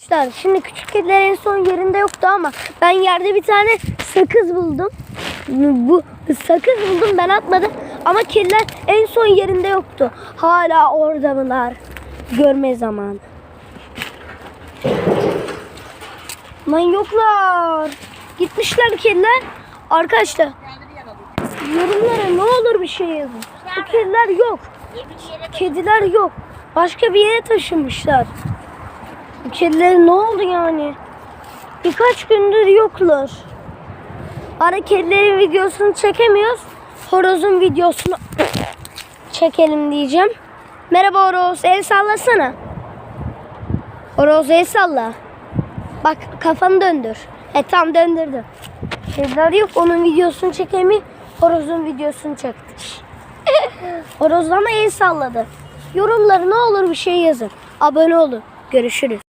Arkadaşlar şimdi küçük kediler en son yerinde yoktu ama ben yerde bir tane sakız buldum. Bu sakız buldum ben atmadım ama kediler en son yerinde yoktu. Hala orada mılar? Görme zamanı. Lan yoklar. Gitmişler kediler. Arkadaşlar yorumlara ne olur bir şey yazın. Bu kediler yok. Kediler yok. Başka bir yere taşınmışlar. Bu kedilerin ne oldu yani? Birkaç gündür yoklar. Ara kedilerin videosunu çekemiyoruz. Horozun videosunu çekelim diyeceğim. Merhaba horoz. El sallasana. Horoz el salla. Bak kafanı döndür. E tam döndürdüm. Kediler yok. Onun videosunu çekemi horozun videosunu çektik. Horoz ama el salladı. Yorumlara ne olur bir şey yazın. Abone olun. Görüşürüz.